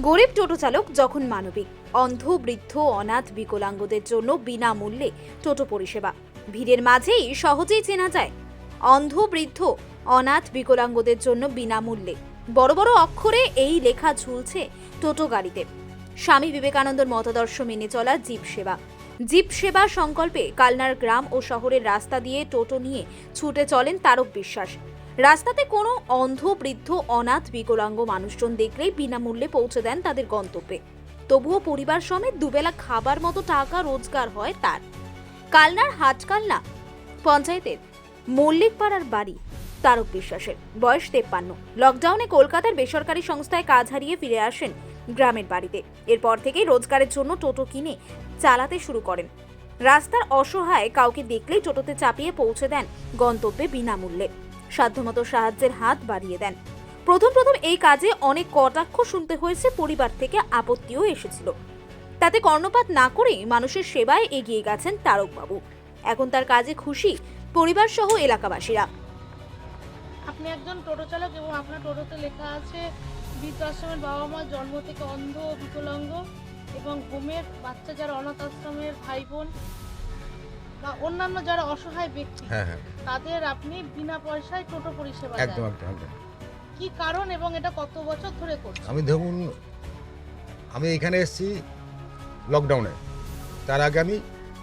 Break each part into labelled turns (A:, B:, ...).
A: গরিব টোটো চালক যখন মানবিক, অন্ধ, বৃদ্ধ, অনাথ, বিকলাঙ্গদের জন্য বিনামূল্যে টোটো পরিষেবা। ভিড়ের মাঝেই সহজেই চেনা যায়, অন্ধ, বৃদ্ধ, অনাথ, বিকলাঙ্গদের জন্য বিনামূল্যে। বড় বড় অক্ষরে এই লেখা ঝুলছে টোটো গাড়িতে। স্বামী বিবেকানন্দর মতাদর্শ মেনে চলা জীব সেবা। জীব সেবা সংকল্পে কালনার গ্রাম ও শহরের রাস্তা দিয়ে টোটো নিয়ে ছুটে চলেন তারক বিশ্বাস। রাস্তাতে কোনো অন্ধ, বৃদ্ধ, অনাথ, বিকলাঙ্গ মানুষজন দেখলেই বিনামূল্যে পৌঁছে দেন তাদের গন্তব্যে। তবুও পরিবার সমেত দুবেলা খাবার মতো টাকা রোজগার হয় তার। কালনার হাটকালনা পঞ্চায়েতের মল্লিকপাড়ার বাড়ি, তারক বিশ্বাসের, বয়স তেপ্পান্ন। লকডাউনে কলকাতার বেসরকারি সংস্থায় কাজ হারিয়ে ফিরে আসেন গ্রামের বাড়িতে। এরপর থেকেই রোজগারের জন্য টোটো কিনে চালাতে শুরু করেন। রাস্তার অসহায় কাউকে দেখলেই টোটোতে চাপিয়ে পৌঁছে দেন গন্তব্যে বিনামূল্যে। সাধ্যমতো সাহায্যের হাত বাড়িয়ে দেন। প্রথম প্রথম এই কাজে অনেক কটাক্ষ শুনতে হয়েছে, পরিবার থেকে আপত্তিও এসেছিল। তাতে কর্ণপাত না করে মানুষের সেবায় এগিয়ে গেছেন তারকবাবু। এখন তার কাজে খুশি পরিবার সহ এলাকাবাসীরা।
B: আপনি একজন টোটো চালক এবং আপনার টোটোতে লেখা আছে, বৃদ্ধাশ্রমের বাবা মা জন্ম থেকে অন্ধ, বিকলাঙ্গ এবং হোমের বাচ্চা যারা অনাথ আশ্রমের ভাই বোন বা অন্যান্য যারা অসহায় ব্যক্তি
C: হ্যাঁ হ্যাঁ।
B: তাদের আপনি বিনা পয়সায় টোটো পরিষেবা
C: একদম একদম একদম।
B: কি কারণ এবং এটা কত বছর ধরে করছেন?
C: আমি ধরুন আমি এখানে এসেছি লকডাউনে তার আগে আমি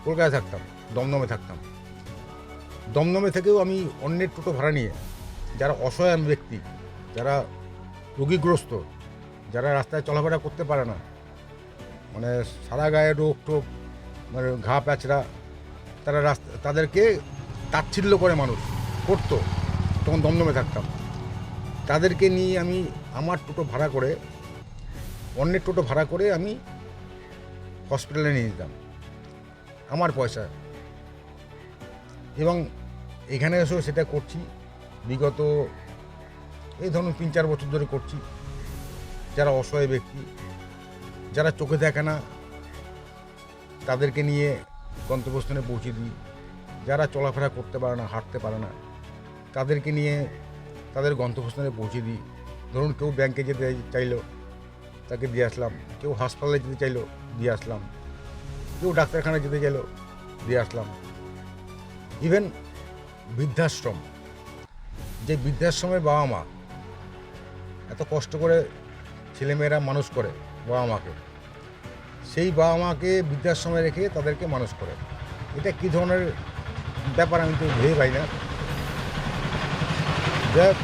C: কলকাতায় থাকতাম দমদমে থাকতাম। দমদমে থেকেও আমি অন্যের টোটো ভাড়া নিয়ে যারা অসহায় ব্যক্তি যারা রোগীগ্রস্ত যারা রাস্তায় চলাফেরা করতে পারে না মানে সারা গায়ে রোগ টোগ মানে ঘা প্যাচড়া তারা রাস্তা, তাদেরকে তাচ্ছিল্য করে মানুষ, করতো, তখন দমদমে থাকতাম। তাদেরকে নিয়ে আমি আমার টোটো ভাড়া করে, অন্যের টোটো ভাড়া করে আমি হসপিটালে নিয়ে যেতাম, আমার পয়সা। এবং এখানে এসেও সেটা করছি, বিগত এই ধরুন তিন চার বছর ধরে করছি। যারা অসহায় ব্যক্তি, যারা চোখে দেখে না, তাদেরকে নিয়ে গন্তব্যস্থানে পৌঁছে দিই। যারা চলাফেরা করতে পারে না, হাঁটতে পারে না, তাদেরকে নিয়ে তাদের গন্তব্যস্থানে পৌঁছে দিই। ধরুন কেউ ব্যাংকে যেতে চাইলো, তাকে দিয়ে আসলাম। কেউ হাসপাতালে যেতে চাইলো, দিয়ে আসলাম। কেউ ডাক্তারখানায় যেতে চাইলো, দিয়ে আসলাম। ইভেন বৃদ্ধাশ্রম, যে বৃদ্ধাশ্রমের বাবা মা, এত কষ্ট করে ছেলেমেয়েরা মানুষ করে বাবা মাকে। সেই বাবা মাকে বৃদ্ধাশ্রমে রেখে তাদেরকে মানুষ করে। এটা কী ধরনের ব্যাপার আমি তো ভেবে পাই না। যাক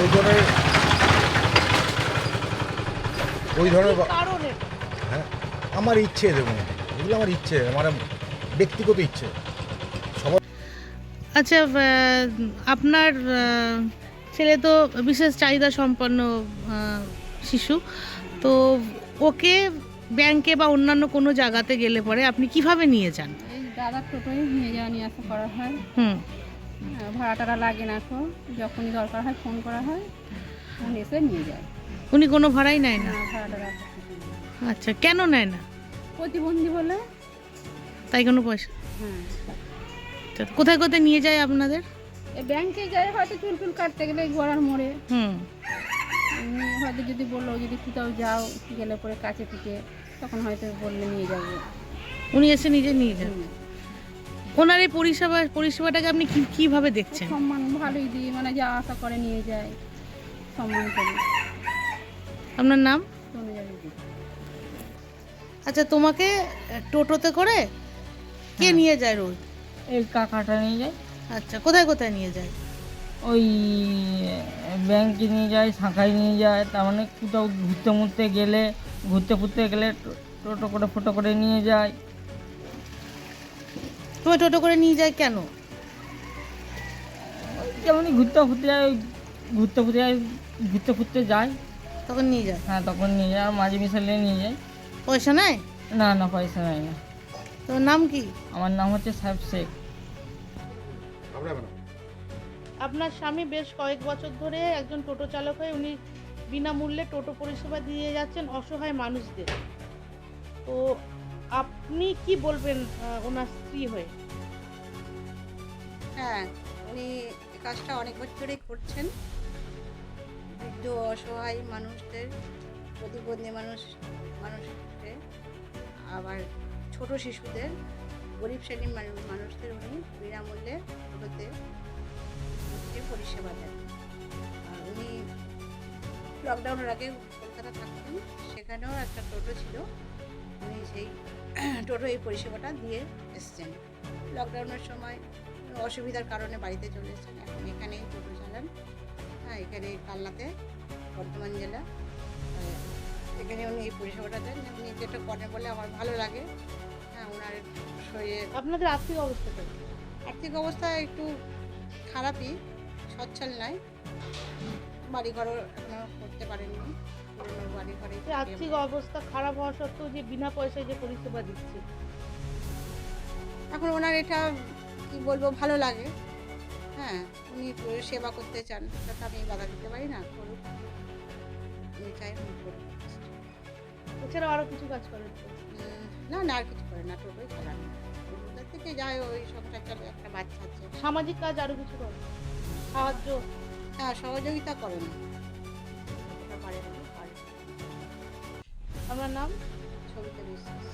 C: ওই ধরনের ওই ধরনের হ্যাঁ আমার ইচ্ছে দেখুন এগুলো আমার ইচ্ছে আমার ব্যক্তিগত ইচ্ছে।
D: আচ্ছা আপনার ছেলে তো বিশেষ চাহিদা সম্পন্ন শিশু। তো ওকে ব্যাংকে বা অন্যান্য কোনো জায়গাতে গেলে পরে আপনি কীভাবে নিয়ে যান?
E: এই দাদার টোটোয় নিয়ে যাওয়া নিয়ে আসা করা হয়।
D: হুম।
E: ভাড়া টাড়া লাগে না এখন যখনই দরকার হয় ফোন করা হয় ফোন এসে নিয়ে যায়।
D: উনি কোনো ভাড়াই নেয় না?
E: ভাড়া
D: আচ্ছা কেন নেয় না?
E: প্রতিবন্ধী বলে?
D: তাই কোনো পয়সা?
E: হ্যাঁ।
D: কোথায় কোথায় নিয়ে যায় আপনাদের?
E: ব্যাংকে যায় হয়তো চুল টুল কাটতে গেলে গড়ার মোড়ে।
D: হুম।
E: হয়তো যদি বলল যদি কোথাও যাও গেলে পরে কাছে থেকে তখন হয়তো বললে নিয়ে যাব।
D: উনি এসে নিজে নিয়ে যান। ওনার এই পরিষেবা পরিষেবাটাকে আপনি কি কীভাবে দেখছেন?
E: সম্মান ভালোই দিই মানে যা আশা করে নিয়ে যায় সম্মান করি।
D: আপনার নাম? আচ্ছা তোমাকে টোটোতে করে কে নিয়ে যায় রোজ?
F: এই কাকাটা নিয়ে যায়।
D: আচ্ছা কোথায় কোথায় নিয়ে যায়?
F: ওই ব্যাংকে নিয়ে যায় শাখায় নিয়ে যায় তার মানে কোথাও ঘুরতে মুরতে গেলে ঘুরতে ফুরতে গেলে টোটো করে ফটো করে নিয়ে যায়।
D: তুমি টোটো করে নিয়ে যায় কেন?
F: যেমনই ঘুরতে ফুরতে যায় ওই ঘুরতে ফুরতে যায় ঘুরতে ফুরতে যায়।
D: তখন নিয়ে যায়?
F: হ্যাঁ তখন নিয়ে যায় আর মাঝে মিশালে নিয়ে যায়।
D: পয়সা নেয়?
F: না না পয়সা নেয় না।
D: তোর নাম কি?
F: আমার নাম হচ্ছে সাহেব শেখ।
B: আপনার স্বামী বেশ কয়েক বছর ধরে একজন টোটো চালক হয়ে উনি বিনামূল্যে টোটো পরিষেবা দিয়ে যাচ্ছেন অসহায় মানুষদের। তো আপনি কি বলবেন ওনার স্ত্রী হয়ে?
G: হ্যাঁ উনি কাজটা অনেক বছর করছেন। বৃদ্ধ, অসহায় মানুষদের, প্রতিবন্ধী মানুষ, মানুষকে, আবার ছোট শিশুদের, গরিব শ্রেণির মানুষদের উনি বিনামূল্যে হচ্ছে পরিষেবা দেন। আর উনি লকডাউনের আগে কলকাতা থাকতেন সেখানেও একটা টোটো ছিল। উনি সেই টোটো এই পরিষেবাটা দিয়ে এসছেন। লকডাউনের সময় অসুবিধার কারণে বাড়িতে চলে এসেছেন। এখন এখানেই টোটো চালান। হ্যাঁ এখানে কালনাতে বর্ধমান জেলা। এখানে উনি এই পরিষেবাটা দেন। উনি যেটা করেন বলে আমার ভালো লাগে। হ্যাঁ ওনার শরীরে
B: আপনাদের আর্থিক অবস্থা
G: আর্থিক অবস্থা একটু খারাপই। সচ্ছল নয় বাড়িঘরও এখনও করতে পারেননি। পুরোনো বাড়িঘরে
B: আর্থিক অবস্থা খারাপ হওয়া সত্ত্বেও যে বিনা পয়সায় যে পরিষেবা দিচ্ছে।
G: এখন ওনার এটা কি বলব ভালো লাগে। হ্যাঁ উনি সেবা করতে চান সেটা তো আমি বাধা দিতে পারি না করুক। উনি চাই উনি করুক।
B: এছাড়াও আরও কিছু কাজ করেন?
G: না না আর কিছু করে না টোটোই চালান। থেকে যায় ওই সংসার চলে একটা বাচ্চা আছে।
B: সামাজিক কাজ আরও কিছু করেন? সাহায্য
G: হ্যাঁ সহযোগিতা করেন না।
B: আমার নাম
G: সবিতা বিশ্বাস।